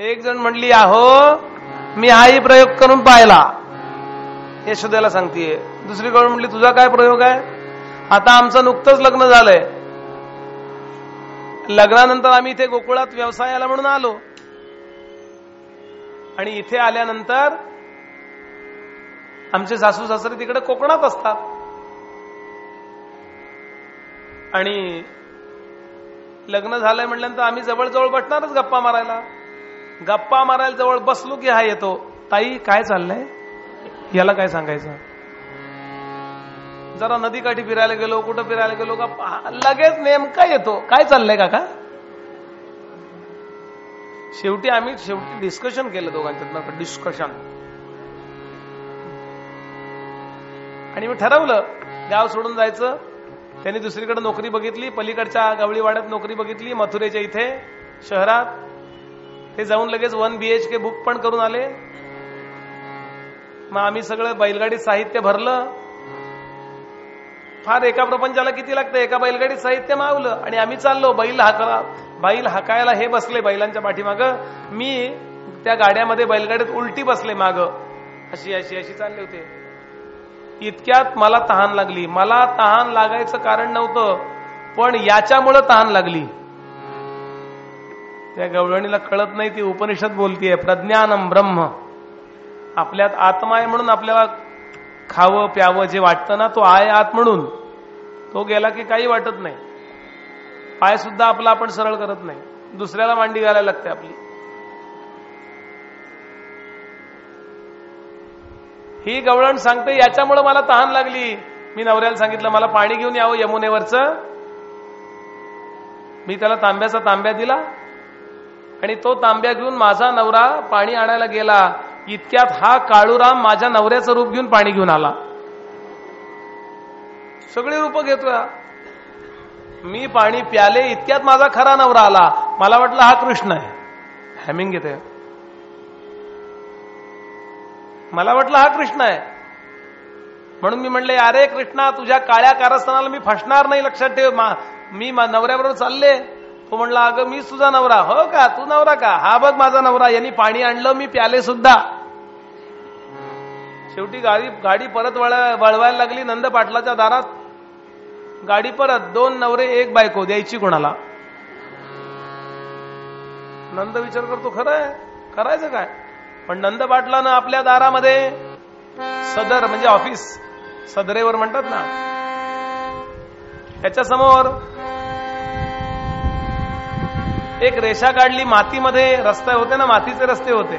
एक जण म्हणली आहो मी हाही प्रयोग करून पाहिला. यशोदेला सांगतीये. दुसरी कडून म्हणली तुझा काय प्रयोग आहे? आता आमचं नुकतंच लग्न झालंय. लग्नानंतर आम्ही इथे गोकुळात व्यवसायाला म्हणून आलो. आणि इथे आल्यानंतर आमचे सासू सासरे तिकडे कोकणात असतात. आणि लग्न झालंय म्हटल्यानंतर आम्ही जवळजवळ बसणारच गप्पा मारायला. गप्पा मारायला जवळ बसलो की हा येतो. ताई काय चाललंय? याला काय सांगायचं? जरा नदीकाठी फिरायला गेलो कुठं फिरायला गेलो का लगेच नेमका येतो. काय चाललंय काका? शेवटी आम्ही शेवटी डिस्कशन केलं दोघांच्यातनं डिस्कशन आणि मी ठरवलं गाव सोडून जायचं. त्यांनी दुसरीकडे नोकरी बघितली पलीकडच्या गवळीवाड्यात नोकरी बघितली मथुरेच्या इथे शहरात. ते जाऊन लगेच वन बीएच के बुक पण करून आले. मग आम्ही सगळं बैलगाडीत साहित्य भरलं. फार एका प्रपंचाला किती लागतं? एका बैलगाडीत साहित्य मावलं आणि आम्ही चाललो. बैल हाकला बैल हाकायला हे बसले बैलांच्या पाठीमाग. मी त्या गाड्यामध्ये बैलगाडीत उलटी बसले माग. अशी अशी अशी चालले होते. इतक्यात मला तहान लागली. मला तहान लागायचं कारण नव्हतं पण याच्यामुळं तहान लागली. त्या गवळणीला कळत नाही ती उपनिषद बोलतीये प्रज्ञानम ब्रह्म. आपल्यात आत्मा आहे म्हणून आपल्याला खावं प्यावं जे वाटतं ना तो आहे आत म्हणून. तो गेला की काही वाटत नाही. पाय सुद्धा आपला आपण सरळ करत नाही. दुसऱ्याला मांडी घालायला लागते आपली. ही गवळण सांगते याच्यामुळे मला तहान लागली. मी नवऱ्याला सांगितलं मला पाणी घेऊन यावं यमुनेवरचं. मी त्याला तांब्याचा तांब्या दिला. आणि तो तांब्या घेऊन माझा नवरा पाणी आणायला गेला. इतक्यात हा काळूराम माझ्या नवऱ्याचं रूप घेऊन पाणी घेऊन आला. सगळी रूप घेतोय मी पाणी प्याले इतक्यात माझा खरा नवरा आला. मला वाटलं हा कृष्ण आहे. हॅमिंग घेते मला वाटलं हा कृष्ण आहे. म्हणून मी म्हणले अरे कृष्णा तुझ्या काळ्या कारस्थानाला मी फसणार नाही लक्षात ठेव. मी नवऱ्याबरोबर चालले. तो म्हणला अगं मीच तुझा नवरा हो का? तू नवरा का? हा बघ माझा नवरा यांनी पाणी आणलं मी प्याले सुद्धा. शेवटी गाडी गाडी परत वळवायला लागली नंद पाटलाच्या दारात. गाडी परत दोन नवरे एक बायको द्यायची कोणाला? नंद विचार करतो खरं आहे? करायचं काय? पण नंद पाटलानं आपल्या दारामध्ये सदर म्हणजे ऑफिस सदरेवर म्हणतात ना त्याच्यासमोर एक रेषा काढली मातीमध्ये रस्ते होते ना मातीचे रस्ते होते.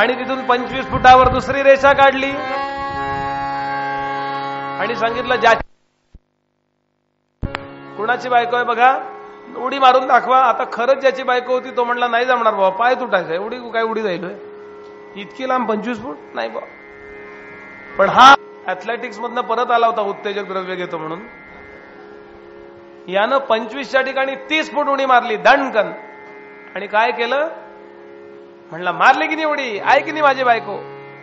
आणि तिथून पंचवीस फुटावर दुसरी रेषा काढली. आणि सांगितलं ज्या कुणाची बायको आहे बघा उडी मारून दाखवा. आता खरंच ज्याची बायको होती तो म्हणला नाही जमणार बाबा पाय तुटायचा एवढी काय उडी जाईल इतकी लांब पंचवीस फूट? नाही बा पण हा ऍथलेटिक्स मधनं परत आला होता उत्तेजक द्रव्य घेतो म्हणून. यानं पंचवीसच्या ठिकाणी तीस फूट उडी मारली दणकन. आणि काय केलं? म्हणला मारली की नाही उडी? आहे की नाही माझी बायको?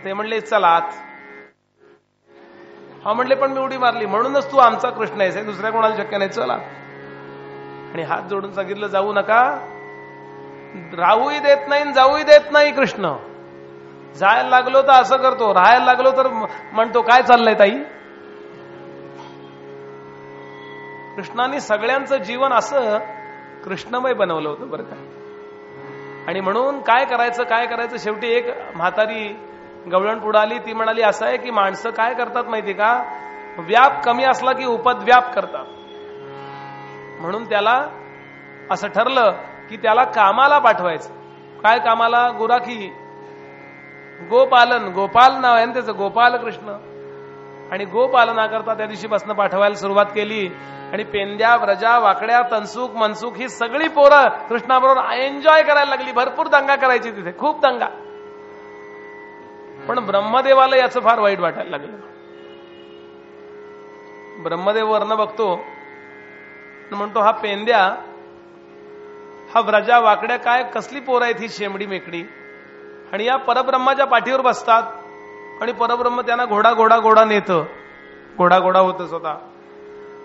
ते म्हणले चला आत. हा म्हणले पण मी उडी मारली. म्हणूनच तू आमचा कृष्ण आहेस. हे दुसऱ्या कोणाला शक्य नाही. चला. आणि हात जोडून सांगितलं जाऊ नका. राहूही देत नाही जाऊही देत नाही कृष्ण. जायला लागलो तर असं करतो. राहायला लागलो तर म्हणतो काय चाललंय ताई? कृष्णाने सगळ्यांचं जीवन असं कृष्णमय बनवलं होतं बरं का. आणि म्हणून काय करायचं काय करायचं शेवटी एक म्हातारी गवळणपुढ आली ती म्हणाली असं आहे की माणसं काय करतात माहिती का? व्याप कमी असला की उपद्व्याप करतात. म्हणून त्याला असं ठरलं की त्याला कामाला पाठवायचं. काय कामाला? गुराखी. गोपालन. गोपाल नाव आहे ना त्याचं गोपाल कृष्ण आणि गोपालनाकरता त्या दिवशी पाठवायला सुरुवात केली. आणि पेंद्या व्रजा वाकड्या तनसुख मनसुख ही सगळी पोरं कृष्णाबरोबर एन्जॉय करायला लागली. भरपूर दंगा करायची तिथे. खूप दंगा. पण ब्रह्मदेवाला याचं फार वाईट वाटायला लागलं. ब्रह्मदेव वर्ण बघतो. म्हणतो हा पेंद्या हा व्रजा वाकड्या काय कसली पोरं आहेत ही शेमडी मेकडी? आणि या परब्रह्माच्या पाठीवर बसतात. आणि परब्रह्म त्यांना घोडा घोडा घोडा नेतं. घोडा घोडा होत स्वतः.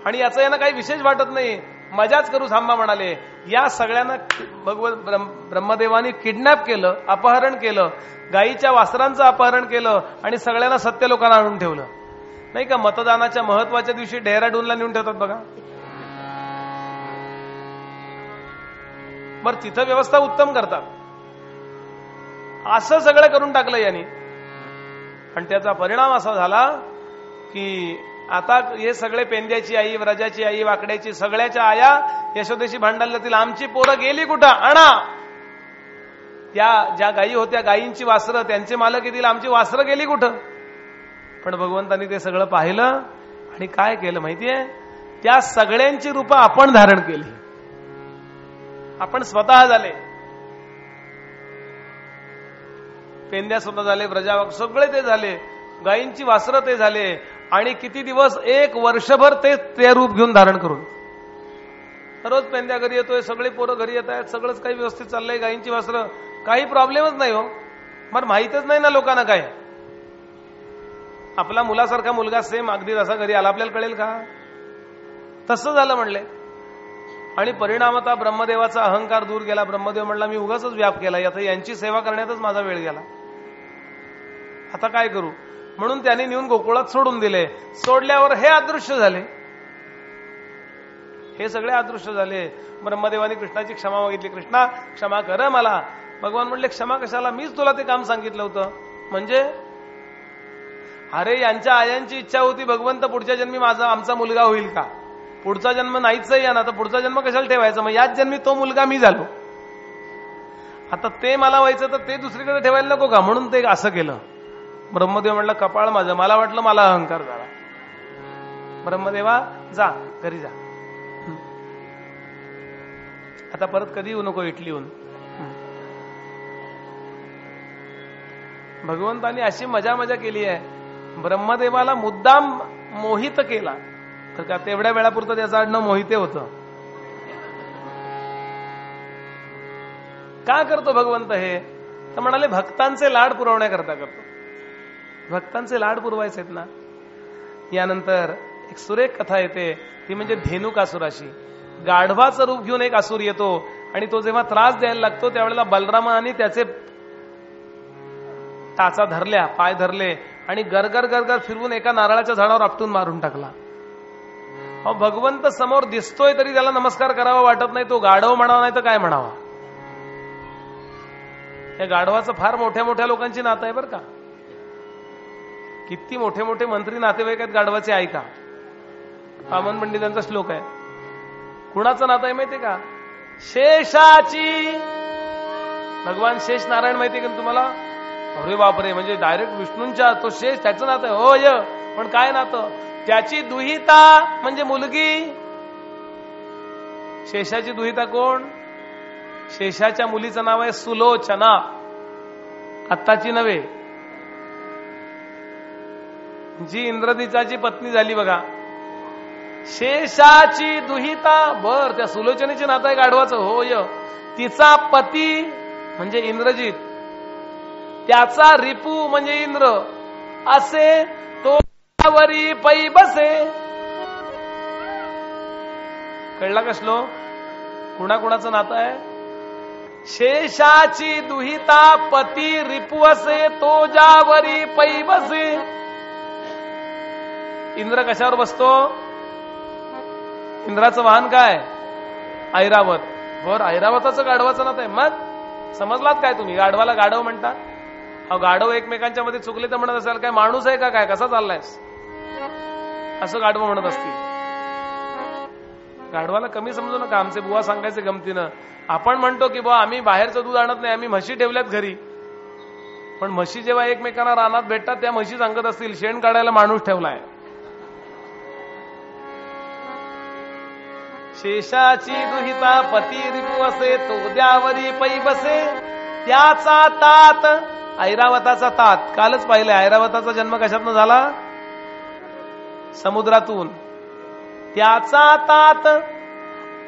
आणि याचं यांना काही विशेष वाटत नाही. मजाच करू थांबा म्हणाले. या सगळ्यांना भगवत ब्रह्म- ब्रह्मदेवानी किडनॅप केलं अपहरण केलं गायीच्या वासरांचं अपहरण केलं आणि सगळ्यांना सत्य लोकांना आणून ठेवलं. नाही का मतदानाच्या महत्त्वाच्या दिवशी डेहराडूनला नेऊन ठेवतात बघा. बर तिथं व्यवस्था उत्तम करतात. असं सगळं करून टाकलं यांनी. आणि त्याचा परिणाम असा झाला की आता हे सगळे पेंद्याची आई व्रजाची आई वाकड्याची सगळ्याच्या आया यशोदेशी भांडायला आमची पोरं गेली कुठं? आणा! त्या ज्या गायी होत्या गायींची वासरं त्यांचे मालक येतील आमची वासरं गेली कुठं? पण भगवंतांनी ते सगळं पाहिलं आणि काय केलं माहितीये? त्या सगळ्यांची रूपं आपण धारण केली. आपण स्वतः झाले. पेंद्या स्वतः झाले ब्रजा सगळे ते झाले. गायींची वासरं ते झाले. आणि किती दिवस एक वर्षभर ते ते रूप घेऊन धारण करून. रोज पेंद्या घरी येतोय सगळे पोरं घरी येत आहेत सगळंच काही व्यवस्थित चाललंय गायींची वासरं काही प्रॉब्लेमच नाही हो. मग माहीतच नाही ना लोकांना काय. आपला मुलासारखा मुलगा सेम अगदी असा घरी आला आपल्याला कळेल का? तसं झालं म्हणले. आणि परिणामता ब्रह्मदेवाचा अहंकार दूर गेला. ब्रह्मदेव म्हणला मी उगाच व्याप केला आता यांची सेवा करण्यातच माझा वेळ गेला. आता काय करू? म्हणून त्यांनी नेऊन गोकुळात सोडून दिले. सोडल्यावर हे अदृश्य झाले. हे सगळे अदृश्य झाले. ब्रह्मदेवाने कृष्णाची क्षमा मागितली. कृष्णा क्षमा कर मला. भगवान म्हणले क्षमा कशाला? मीच तुला ते काम सांगितलं होतं. म्हणजे? अरे यांच्या आयांची इच्छा होती भगवंत पुढच्या जन्मी माझा आमचा मुलगा होईल का? पुढचा जन्म नाहीच या ना? तर पुढचा जन्म कशाला ठेवायचा? मग याच जन्मी तो मुलगा मी झालो. आता ते मला व्हायचं तर ते दुसरीकडे ठेवायला नको का? म्हणून ते असं केलं. ब्रह्मदेव म्हटलं कपाळ माझं मला वाटलं मला अहंकार झाला. ब्रह्मदेवा जा घरी जा. आता परत कधी येऊ नको इटलीहून. भगवंतानी अशी मजा मजा केली आहे. ब्रह्मदेवाला मुद्दाम मोहित केला. तर का तेवढ्या वेळापुरतं त्याचं आडणं मोहिते होतं? का करतो भगवंत हे? तर म्हणाले भक्तांचे लाड पुरवण्याकरता करतो. भक्तांचे लाड पुरवायचे आहेत ना? यानंतर एक सुरेख कथा येते. ती म्हणजे धेनुकासुराशी गाढवाचं रूप घेऊन एक असुर येतो आणि तो जेव्हा त्रास द्यायला लागतो त्यावेळेला बलरामाने त्याचे टाचा धरल्या पाय धरले आणि गरगर गरगर फिरवून एका नारळाच्या झाडावर आपटून मारून टाकला. अहो भगवंत समोर दिसतोय तरी त्याला नमस्कार करावा वाटत नाही तो गाढव म्हणावा नाही तर काय म्हणावा? या गाढवाचं फार मोठ्या मोठ्या लोकांची नातं आहे बरं का. किती मोठे मोठे मंत्री नातेवाईक आहेत गाढवाचे ऐका. पामन पंडितांचा श्लोक आहे. कुणाचं नातं आहे माहितीये का? शेषाची. भगवान शेष नारायण माहितीये का तुम्हाला? अरे बापरे म्हणजे डायरेक्ट विष्णूंच्या तो शेष त्याचं नातं हो य. पण काय नातं? त्याची दुहिता म्हणजे मुलगी. शेषाची दुहिता कोण? शेषाच्या मुलीचं नाव आहे सुलोचना. आत्ताची नव्हे. जी इंद्रदिचाची पत्नी झाली बघा. शेषाची दुहिता बर त्या सुलोचनेचे नातं आहे गाढवाचं होय. तिचा पती म्हणजे इंद्रजित. त्याचा रिपू म्हणजे इंद्र. असे तो वरी पै बसे. कळला कसलो कुणाकुणाचं नातं आहे? शेषाची दुहिता पती रिपू असे तो ज्यावरी पै बसे. इंद्र कशावर बसतो? इंद्राचं वाहन काय? ऐरावत. बर ऐरावताचं गाढवाचं नात आहे. मग? समजलात काय तुम्ही? गाढवाला गाढव म्हणता. अहो गाढव एकमेकांच्या मध्ये चुकले तर म्हणत असाल काय माणूस आहे का? काय? कसा चाललायस? असं गाढव म्हणत असतील. गाढवाला कमी समजू नका. आमचे बुवा सांगायचे गमतीनं. आपण म्हणतो की बुवा आम्ही बाहेरचं दूध आणत नाही. आम्ही म्हशी ठेवल्यात घरी. पण म्हशी जेव्हा एकमेकांना रानात भेटतात त्या म्हशी सांगत असतील शेण काढायला माणूस ठेवलाय. शेषाची दुहिता पती रिपू असे तो द्यावरी पै बसे. त्याचा तात ऐरावताचा तात. कालच पाहिलं ऐरावताचा जन्म कशातनं झाला? समुद्रातून. त्याचा तात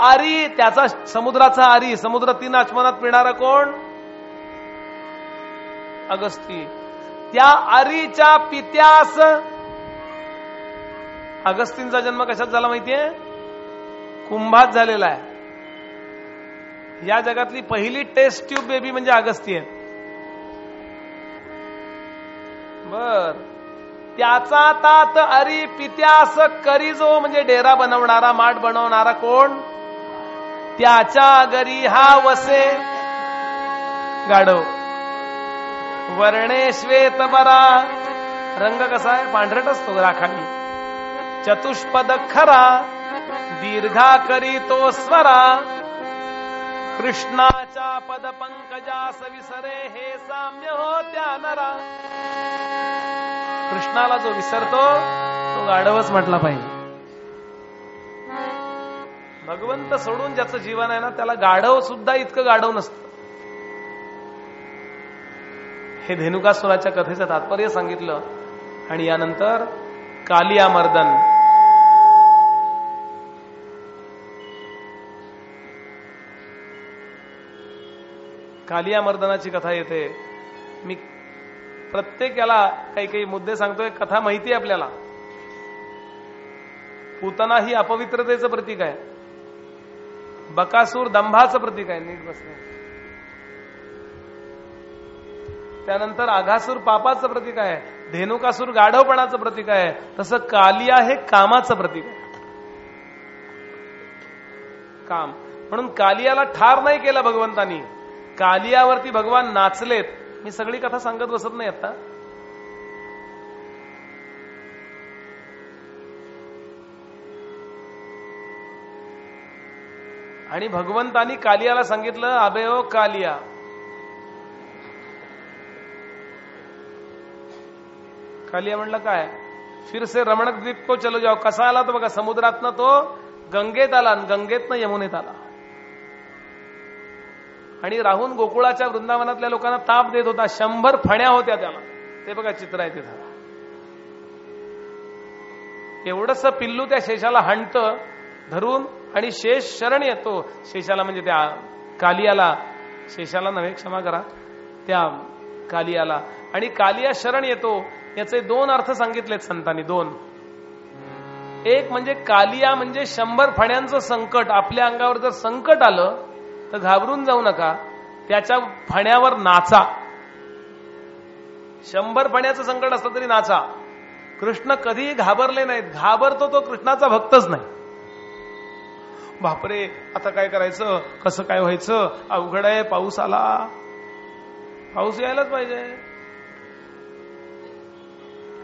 आरी त्याचा समुद्राचा आरी. समुद्र तीन आचमनात पिणारा कोण? अगस्ती. त्या आरीच्या पित्यास अगस्तींचा जन्म कशात झाला माहितीये? कुंभात झालेला आहे. या जगातली पहिली टेस्ट ट्यूब बेबी म्हणजे अगस्ती आहे. बर. त्याचा तात अरी पित्यास करीजो म्हणजे डेरा बनवणारा माठ बनवणारा कोण? त्याच्या घरी हा वसे गाढव. वर्णे श्वेत बरा. रंग कसा आहे? पांढरट असतो राखाडी चतुष्पद खरा. दीर्घा करी तो स्वरा। कृष्णाच्या पद पंकजास विसरे हे साम्य होत्या नरा। कृष्णाला जो विसरतो तो गाढवच म्हटला पाहिजे। भगवंत सोडून ज्याचं जीवन आहे ना त्याला गाढव सुद्धा इतकं गाढव नसतं। हे धेनुकासुराच्या कथेचं तात्पर्य सांगितलं आणि यानंतर कालिया मर्दन कालिया मर्दनाची कथा येते. मी प्रत्येक याला काही काही मुद्दे सांगतोय कथा माहिती आहे आपल्याला. पुतना ही अपवित्रतेचं प्रतीक आहे. बकासूर दंभाचं प्रतीक आहे नीट बसणे त्यानंतर आघासूर पापाचं प्रतीक आहे धेनुकासूर गाढवपणाचं प्रतीक आहे तसं कालिया हे कामाचं प्रतीक आहे. काम. म्हणून कालियाला ठार नाही केलं भगवंतानी. कालियावरती भगवान नाचलेत. मी सगळी कथा सांगत बसत नाही आता आणि भगवंतानी कालियाला सांगितलं अबे ओ कालिया. कालिया म्हणलं काय? फिर से रमणक द्वीप को चलो जाओ. कसा आला तो बघा? समुद्रातनं तो गंगेत आला आणि गंगेतनं यमुनेत आला. आणि राहून गोकुळाच्या वृंदावनातल्या लोकांना ताप देत होता. शंभर फण्या होत्या त्याला. ते बघा चित्र आहे तिथं एवढस पिल्लू त्या शेषाला हणत धरून आणि शेष शरण येतो. शेषाला म्हणजे त्या कालियाला. शेषाला नव्हे क्षमा करा. त्या कालियाला. आणि कालिया शरण येतो. याचे दोन अर्थ सांगितलेत संतांनी. दोन. एक म्हणजे कालिया म्हणजे शंभर फण्यांचं संकट. आपल्या अंगावर जर संकट आलं तर घाबरून जाऊ नका. त्याच्या फण्यावर नाचा. शंभर फण्याचं संकट असलं तरी नाचा. कृष्ण कधीही घाबरले नाहीत. घाबरतो तो कृष्णाचा भक्तच नाही. बापरे आता काय करायचं? कसं काय व्हायचं? अवघड आहे पाऊस आला. पाऊस यायलाच पाहिजे.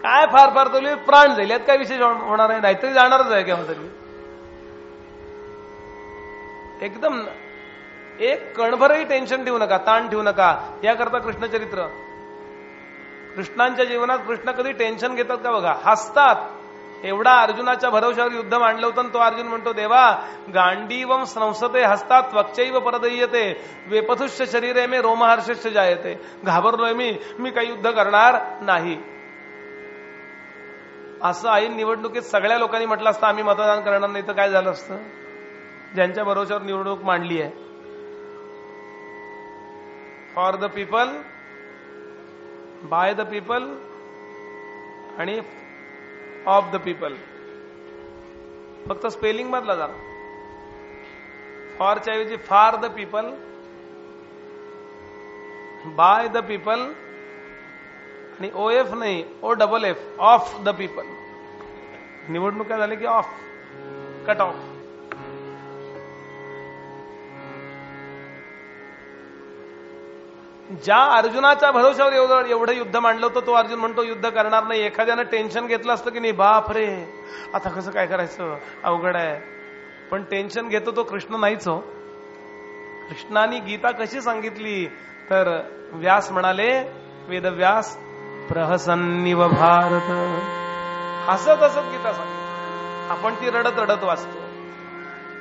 काय फार फार तुम्ही प्राण जाईल यात काय विशेष होणार आहे नाहीतरी जाणारच आहे केव्हा तरी एकदम एक कणभरही टेन्शन ठेवू नका ताण ठेवू नका. याकरता कृष्णचरित्र. कृष्णांच्या जीवनात कृष्ण कधी टेन्शन घेतात का बघा? हसतात. एवढा अर्जुनाच्या भरवशावर युद्ध मांडलं होतं तो अर्जुन म्हणतो देवा गांडीवम संसते हसतात त्वचैव परदय्यते. वेपथुष्य शरीरे मे रोमहर्षस्य जायते. घाबरलोय मी मी काही युद्ध करणार नाही. असं ऐन निवडणुकीत सगळ्या लोकांनी म्हटलं असतं आम्ही मतदान करणार नाही तर काय झालं असतं? ज्यांच्या भरोशावर निवडणूक मांडली आहे. For the people by the people आणि ऑफ द पीपल फक्त स्पेलिंग मधला झाला फॉरच्या ऐवजी far the people by the people आणि ओ एफ नाही O double F off the people निवडणुका झाली की ऑफ कट ऑफ ज्या अर्जुनाच्या भरोशावर एवढं एवढं युद्ध मांडलं होतं तो अर्जुन म्हणतो युद्ध करणार नाही. एखाद्यानं टेन्शन घेतलं असतं की नाही बाप रे आता कसं काय करायचं? अवघड आहे. पण टेन्शन घेतो तो कृष्ण नाहीच हो. कृष्णाने गीता कशी सांगितली? तर व्यास म्हणाले वेदव्यास प्रहसन्निव भारत. हसत हसत गीता सांगितली. आपण ती रडत रडत वाचतो.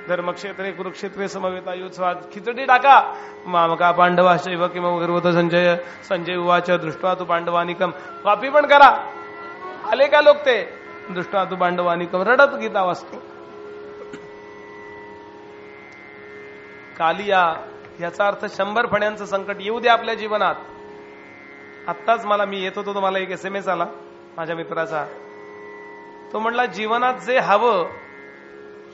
धर्मक्षेत्रे कुरुक्षेत्रे समवेता युत्सवात खिचडी टाका मामका पांडवा शैव किंवा गर्वत संजय संजय उवाच दृष्टवा तू पांडवानिकम कॉपी पण करा. आले का लोक ते? दृष्टवा तू पांडवानिकम रडत गीता वाचतो. कालिया याचा अर्थ शंभर फण्यांचं संकट येऊ दे आपल्या जीवनात. आत्ताच मला मी येत होतो तो मला एक एस एम एस आला माझ्या मित्राचा. तो म्हणला जीवनात जे हवं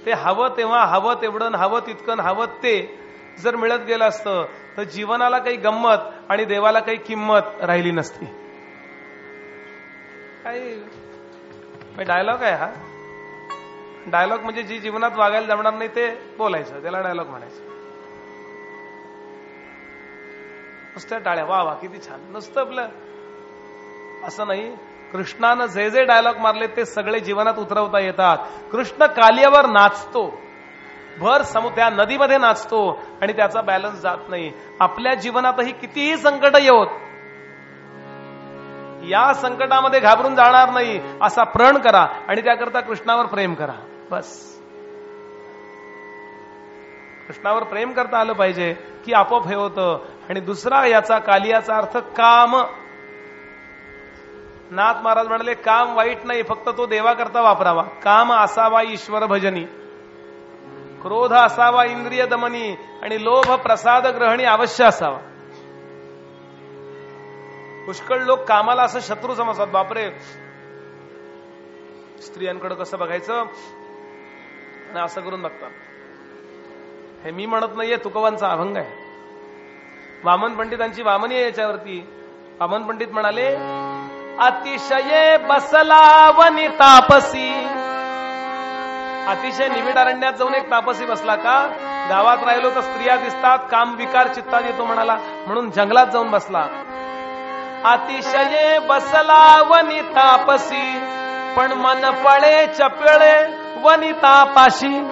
ते हवं तेव्हा हवं तेवढं हवं तितकं हवं ते जर मिळत गेलं असतं तर जीवनाला काही गंमत आणि देवाला काही किंमत राहिली नसती. काही डायलॉग आहे हा. डायलॉग म्हणजे जी जीवनात वागायला जमणार नाही ते बोलायचं त्याला डायलॉग म्हणायचं. नुसत्या टाळ्या वा वा किती छान नुसतं आपलं. असं नाही. कृष्णानं जे जे डायलॉग मारले ते सगळे जीवनात उतरवता येतात. कृष्ण कालियावर नाचतो. भर समु त्या नदीमध्ये नाचतो आणि त्याचा बॅलन्स जात नाही. आपल्या जीवनातही कितीही संकट येऊत या संकटामध्ये घाबरून जाणार नाही. असा प्रण करा आणि त्याकरता कृष्णावर प्रेम करा. बस. कृष्णावर प्रेम करता आलं पाहिजे की आपोआप हे होतं. आणि दुसरा याचा कालियाचा अर्थ काम. नाथ महाराज म्हणाले काम वाईट नाही फक्त तो देवाकरता वापरावा. काम असावा ईश्वर भजनी क्रोध असावा इंद्रिय दमनी आणि लोभ प्रसाद ग्रहणी अवश्य असावा. पुष्कळ लोक कामाला असं शत्रू समजतात. बापरे! स्त्रियांकडे कसं बघायचं? आणि असं करून बघतात. हे मी म्हणत नाहीये तुकवांचा अभंग आहे. वामन पंडितांची वामनी आहे याच्यावरती. वामन पंडित म्हणाले अतिशये बसला वनी तापसी. अतिशय निविड अरण्यात जाऊन एक तापसी बसला का? गावात राहिलो तर स्त्रिया दिसतात काम विकार चित्तात येतो म्हणाला. म्हणून जंगलात जाऊन बसला. अतिशय बसला वनी तापसी. पण मन पळे चपळे वनी तापाशी.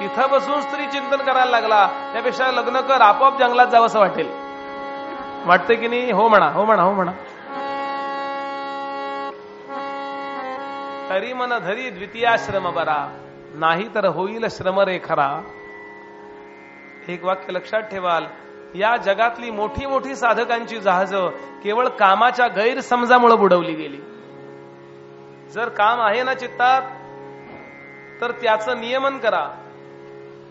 तिथं बसून स्त्री चिंतन करायला लागला. त्यापेक्षा लग्न कर आपोआप जंगलात जावं असं वाटेल. वाटतं की नाही? हो म्हणा हो म्हणा हो म्हणा. तरी मन धरी द्वितीयाश्रम बरा. नाही तर होईल श्रम रे खरा. एक वाक्य लक्षात ठेवाल. या जगातली मोठी मोठी साधकांची जहाजं केवळ कामाच्या गैरसमजामुळे बुडवली गेली. जर काम आहे ना चित्तात तर त्याचं नियमन करा.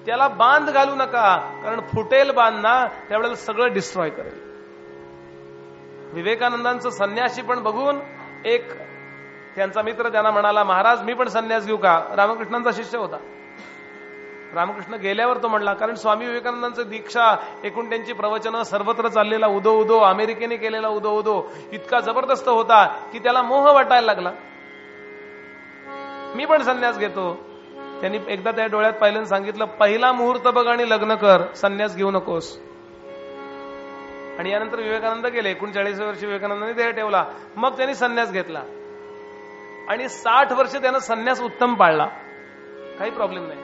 त्याला बांध घालू नका कारण फुटेल बांध ना त्यावेळेला सगळं डिस्ट्रॉय करेल. विवेकानंदांचं संन्यासी पण बघून एक त्यांचा मित्र त्यांना म्हणाला महाराज मी पण संन्यास घेऊ का? रामकृष्णांचा शिष्य होता. रामकृष्ण गेल्यावर तो म्हणला कारण स्वामी विवेकानंदांचं दीक्षा एकूण त्यांची प्रवचनं सर्वत्र चाललेला उदो उदो अमेरिकेने केलेला उदो उदो इतका जबरदस्त होता की त्याला मोह वाटायला लागला. मी पण संन्यास घेतो. त्यांनी एकदा त्या डोळ्यात पाहिलं सांगितलं पहिला मुहूर्त बघ आणि लग्न कर संन्यास घेऊ नकोस. आणि यानंतर विवेकानंद गेले. एकोणचाळीस वर्षी विवेकानंदांनी ते ठेवला. मग त्यांनी संन्यास घेतला. आणि साठ वर्ष त्यानं संन्यास उत्तम पाळला. काही प्रॉब्लेम नाही.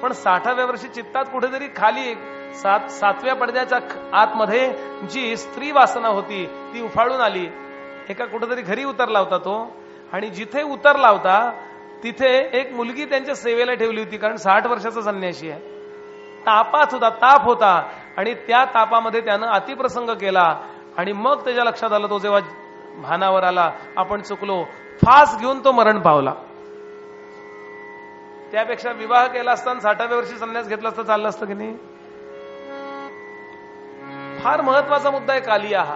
पण साठाव्या वर्षी चित्तात कुठेतरी खाली सात सातव्या पडद्याच्या आतमध्ये जी स्त्री वासना होती ती उफाळून आली. एका कुठेतरी घरी उतरला होता तो. आणि जिथे उतरला होता तिथे एक मुलगी त्यांच्या सेवेला ठेवली होती कारण साठ वर्षाचा संन्याशी आहे. तापात होता ताप होता. आणि त्या तापामध्ये त्यानं अतिप्रसंग केला. आणि मग त्याच्या लक्षात आलं तो जेव्हा भानावर आला आपण चुकलो फास घेऊन तो मरण पावला. त्यापेक्षा विवाह केला असताना साठाव्या वर्षी संन्यास घेतला असता चाललं असतं की नाही? फार महत्त्वाचा मुद्दा आहे कालिया हा.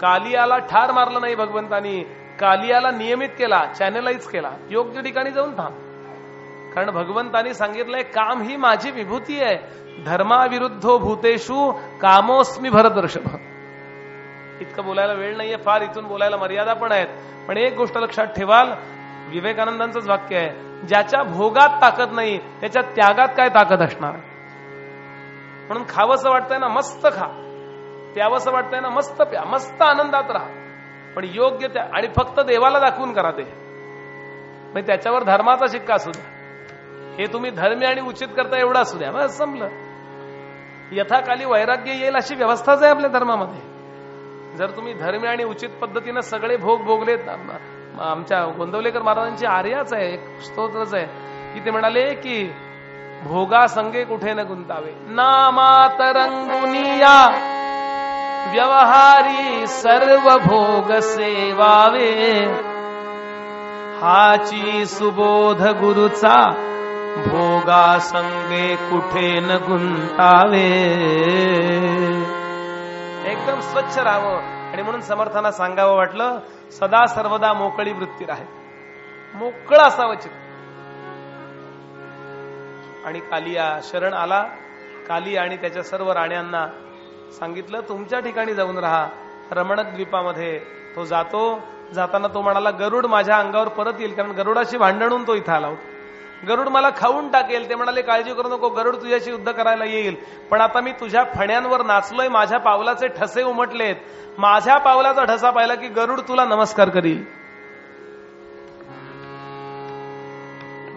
कालियाला ठार मारलं नाही भगवंतानी कालियाला नियमित केला चॅनलाइज केला. योग्य ठिकाणी जाऊन थांब. कारण भगवंतानी सांगितलंय काम ही माझी विभूती आहे. धर्माविरुद्धो भूतेषु कामोस्मी भरदर्शभ इतकं बोलायला वेळ नाहीये फार इथून बोलायला मर्यादा पण आहेत. पण एक गोष्ट लक्षात ठेवाल विवेकानंदांचंच वाक्य आहे ज्याच्या भोगात ताकद नाही त्याच्या त्यागात काय ताकद असणार? म्हणून खावंसं वाटतंय ना मस्त खा. प्यावंसं वाटतंय ना मस्त प्या मस्त आनंदात राहा. पण योग्य त्या आणि फक्त देवाला दाखवून करा ते. म्हणजे त्याच्यावर धर्माचा शिक्का असू द्या. हे तुम्ही धर्मी आणि उचित करता एवढं असू द्या. मग संपलं. यथाकाली वैराग्य येईल अशी व्यवस्थाच आहे आपल्या धर्मामध्ये. जर तुम्ही धर्मी आणि उचित पद्धतीनं सगळे भोग भोगलेत आमच्या गोंदवलेकर महाराजांची आर्याच आहे एक स्तोत्रच आहे की ते म्हणाले की भोगा संगे कुठे न गुंतावे. नामात रंगुनिया व्यवहारी सर्व भोग सेवावे. हाची सुबोध गुरुचा भोगा संगे कुठे न गुंतावे. एकदम स्वच्छ राहावं. आणि म्हणून समर्थांना सांगावं वाटलं सदा सर्वदा मोकळी वृत्ती राहे. मोकळं असावं चित्त. आणि कालिया शरण आला. काली आणि त्याच्या सर्व राण्यांना सांगितलं तुमच्या ठिकाणी जाऊन राहा. रमणक द्वीपामध्ये तो जातो. जाताना तो म्हणाला गरुड माझ्या अंगावर परत येईल कारण गरुडाशी भांडणून तो इथं आला होता. गरुड मला खाऊन टाकेल. ते म्हणाले काळजी करू नको गरुड तुझ्याशी युद्ध करायला येईल. पण आता मी तुझ्या फण्यांवर नाचलोय माझ्या पावलाचे ठसे उमटलेत. माझ्या पावलाचा ठसा पाहिला की गरुड तुला नमस्कार करील.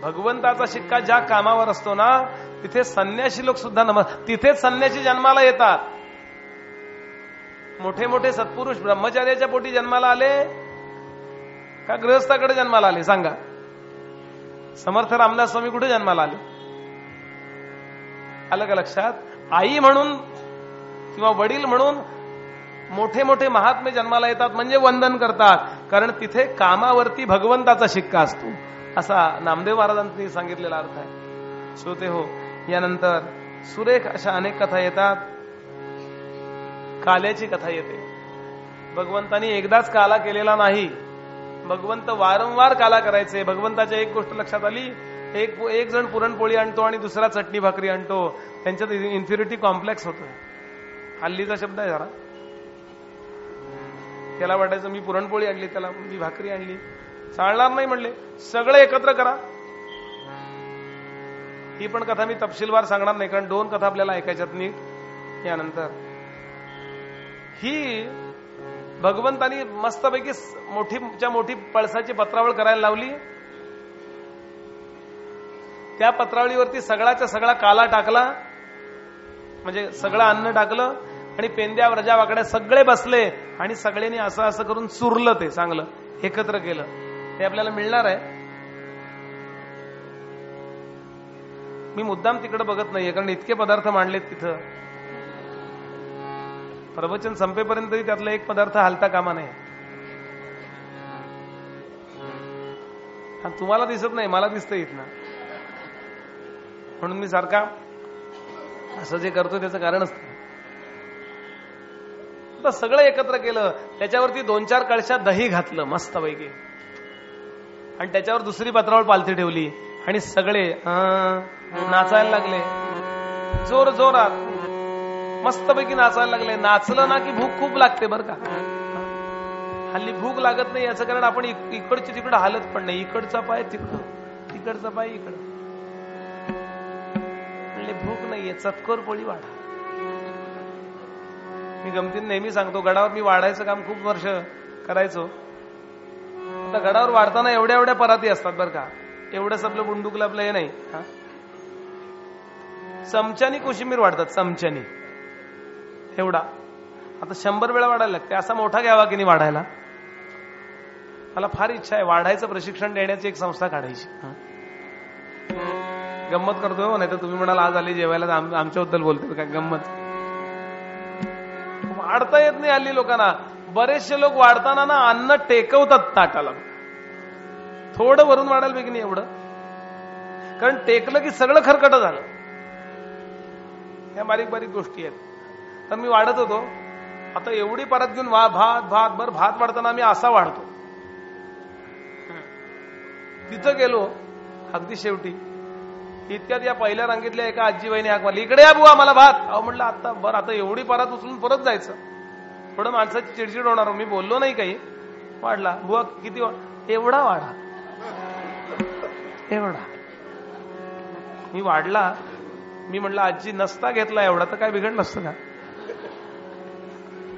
भगवंताचा शिक्का ज्या कामावर असतो ना तिथे संन्याशी लोक सुद्धा नमस् तिथेच संन्यासी जन्माला येतात. मोठे मोठे सत्पुरुष ब्रह्मचार्याच्या पोटी जन्माला आले? का गृहस्थाकडे जन्माला आले? सांगा. समर्थ रामदास स्वामी कुठे जन्माला आले? आलं का लक्षात? आई म्हणून किंवा वडील म्हणून मोठे मोठे महात्मे जन्माला येतात म्हणजे वंदन करतात. कारण तिथे कामावरती भगवंताचा शिक्का असतो. असा नामदेव महाराजांनी सांगितलेला अर्थ आहे. श्रोते हो यानंतर सुरेख अशा अनेक कथा येतात. काल्याची कथा येते. भगवंतानी एकदाच काला केलेला नाही. भगवंत वारंवार काला करायचे. भगवंताच्या एक गोष्ट लक्षात आली. एक एक जण पुरणपोळी आणतो आणि दुसरा चटणी भाकरी आणतो. त्यांच्यात इन्फिरिटी कॉम्प्लेक्स होतो हल्लीचा शब्द आहे जरा. त्याला वाटायचं मी पुरणपोळी आणली त्याला मी भाकरी आणली. चालणार नाही म्हणले. सगळे एकत्र करा. ही पण कथा मी तपशीलवार सांगणार नाही कारण दोन कथा आपल्याला ऐकायच्यात नीट यानंतर. ही भगवंतानी मस्तपैकी मोठीच्या मोठी पळसाची पत्रावळ करायला लावली. त्या पत्रावळीवरती सगळाच्या सगळा काला टाकला. म्हणजे सगळं अन्न टाकलं आणि पेंद्या व्रजा वाकड्या सगळे बसले आणि सगळ्यांनी असं असं करून चुरलं ते चांगलं एकत्र केलं. हे आपल्याला मिळणार आहे. मी मुद्दाम तिकडे बघत नाहीये कारण इतके पदार्थ मांडलेत तिथं. प्रवचन संपेपर्यंतही त्यातला एक पदार्थ हालता कामा नाही तुम्हाला दिसत नाही मला दिसतं येत ना म्हणून मी सारखा असं जे करतो त्याचं कारण असत. सगळं एकत्र केलं त्याच्यावरती दोन चार कळशा दही घातलं मस्त पैकी आणि त्याच्यावर दुसरी पत्रावर पालथी ठेवली आणि सगळे नाचायला लागले. जोर जोरात मस्तपैकी नाचायला लागले. नाचलं ना की भूक खूप लागते बरं का? हल्ली भूक लागत नाही याचं कारण आपण इकडची तिकडं हालत पण नाही. इकडचा पाय तिकडं. तिकडचा पाय इकडं. म्हणले भूक नाहीये. चतकोर पोळी वाढा. मी गमतीन नेहमी सांगतो गडावर मी वाढायचं काम खूप वर्ष करायचो. आता गडावर वाढताना एवढ्या एवढ्या पराती असतात बरं का? एवढंच आपलं बुंडुकलं आपलं हे नाही चमच्यानी कोशिंबीर वाढतात चमच्यानी. एवढा. आता शंभर वेळा वाढायला लागते. असा मोठा घ्यावा की नाही वाढायला? मला फार इच्छा आहे. वाढायचं प्रशिक्षण देण्याची एक संस्था काढायची. गंमत करतोय नाही तर तुम्ही म्हणाल आज आली जेवायला आमच्याबद्दल बोलतो काय गंमत? वाढता येत नाही हल्ली लोकांना. बरेचसे लोक वाढताना ना अन्न टेकवतात ताटाला. थोडं वरून वाढायला पाहिजे नाही एवढं? कारण टेकलं की सगळं खरकट झालं. ह्या बारीक बारीक गोष्टी आहेत. तर मी वाढत होतो. आता एवढी परत घेऊन वा भात भात भर भात वाढताना मी असा वाढतो. तिथं गेलो अगदी शेवटी. इतक्यात या पहिल्या रांगेतल्या एका आजीबाईने हाक मारली. इकडे या बुवा मला भात. अहो म्हटलं आता बरं आता एवढी परत उचलून परत जायचं. थोडं माणसाची चिडचिड होणार. मी बोललो नाही काही. वाढला. बुवा किती एवढा वाढा. एवढा. मी वाढला. मी म्हटलं आजी नसता घेतला एवढा तर काय बिघडलं असतं का?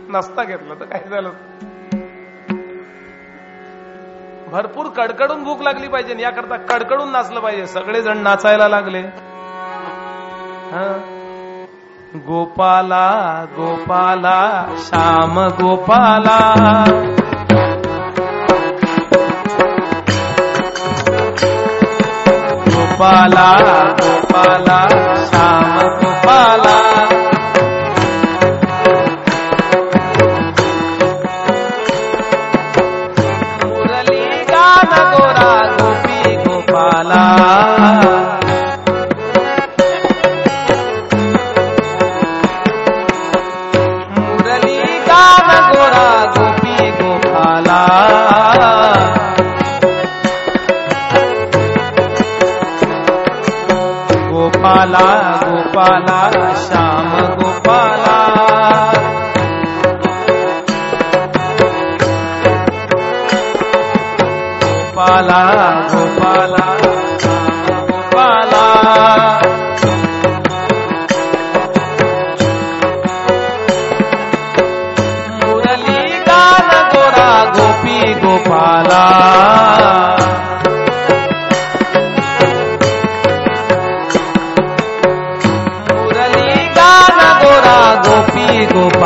नसता घेतलं तर काय झालं? भरपूर कडकडून भूक लागली पाहिजे याकरता कडकडून नाचलं पाहिजे. सगळेजण नाचायला लागले. गोपाला गोपाला श्याम गोपाला. गोपाला गोपाला श्याम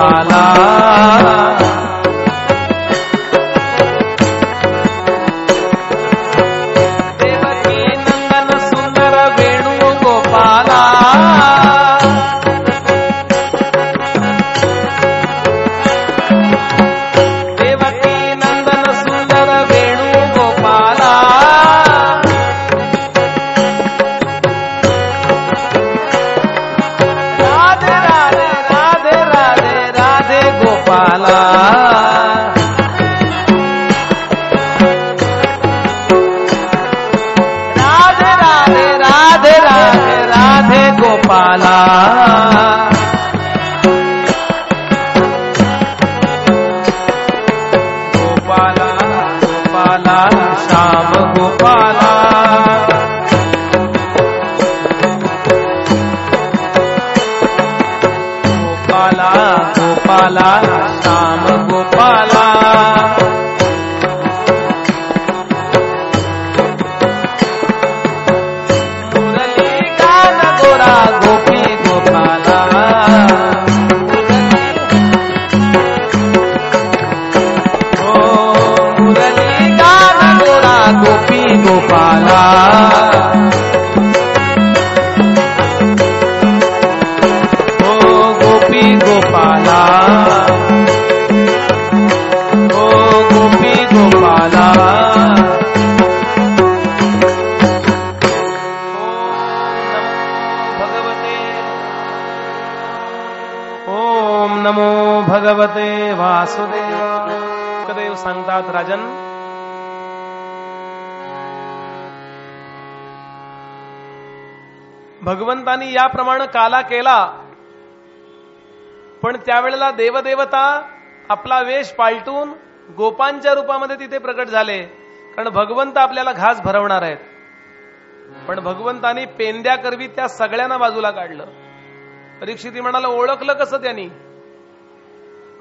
गोपाला गोपाला श्याम गोपाला. भगवंतानी याप्रमाणे काला केला. पण त्यावेळेला देवदेवता आपला वेश पालटून गोपांच्या रूपामध्ये तिथे प्रकट झाले. कारण भगवंत आपल्याला घास भरवणार आहेत. पण भगवंतानी पेंद्या करवी त्या सगळ्यांना बाजूला काढलं. परीक्षिती म्हणाला ओळखलं कसं त्यांनी?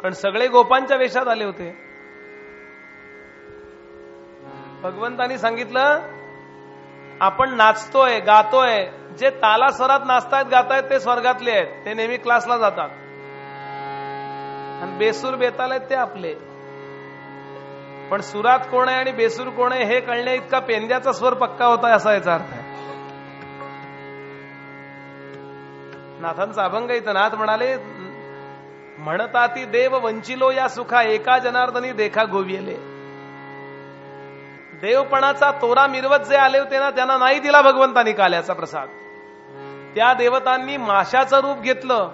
कारण सगळे गोपांच्या वेशात आले होते. भगवंतानी सांगितलं आपण नाचतोय गातोय जे ताला स्वरात नाचतायत गातायत ते स्वर्गातले आहेत. ते नेहमी क्लासला जातात. आणि बेसूर बेताल आहेत ते आपले. पण सुरात कोण आहे आणि बेसूर कोण आहे हे कळण्या इतका पेंद्याचा स्वर पक्का होता असा याचा अर्थ आहे. नाथांचा अभंग इथं नाथ म्हणाले म्हणता ती देव वंचिलो या सुखा एका जनार्दनी देखा गोविले देवपणाचा तोरा मिरवत जे आले होते ना त्यांना नाही दिला भगवंतानी काल्याचा प्रसाद. त्या देवतांनी माशाचं रूप घेतलं.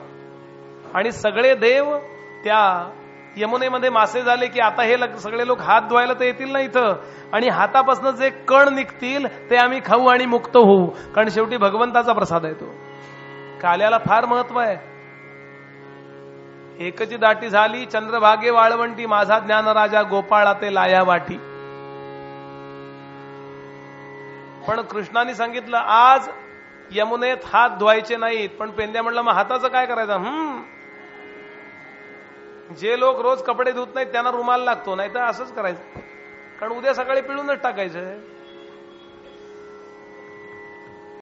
आणि सगळे देव त्या यमुनेमध्ये मासे झाले की आता हे सगळे लोक हात धुवायला तर येतील ना इथं. आणि हातापासून जे कण निघतील ते आम्ही खाऊ आणि मुक्त होऊ. कारण शेवटी भगवंताचा प्रसाद आहे तो. काल्याला फार महत्त्व आहे. एकची दाटी झाली चंद्रभागे वाळवंटी माझा ज्ञानराजा गोपाळा ते लाया वाटी. पण कृष्णाने सांगितलं आज यमुनेत हात धुवायचे नाहीत पण पेंद्या म्हटलं मग हाताचं काय करायचं? हम्म. जे लोक रोज कपडे धुत नाहीत त्यांना रुमाल लागतो नाही तर असंच करायचं. कारण उद्या सकाळी पिळूनच टाकायचं.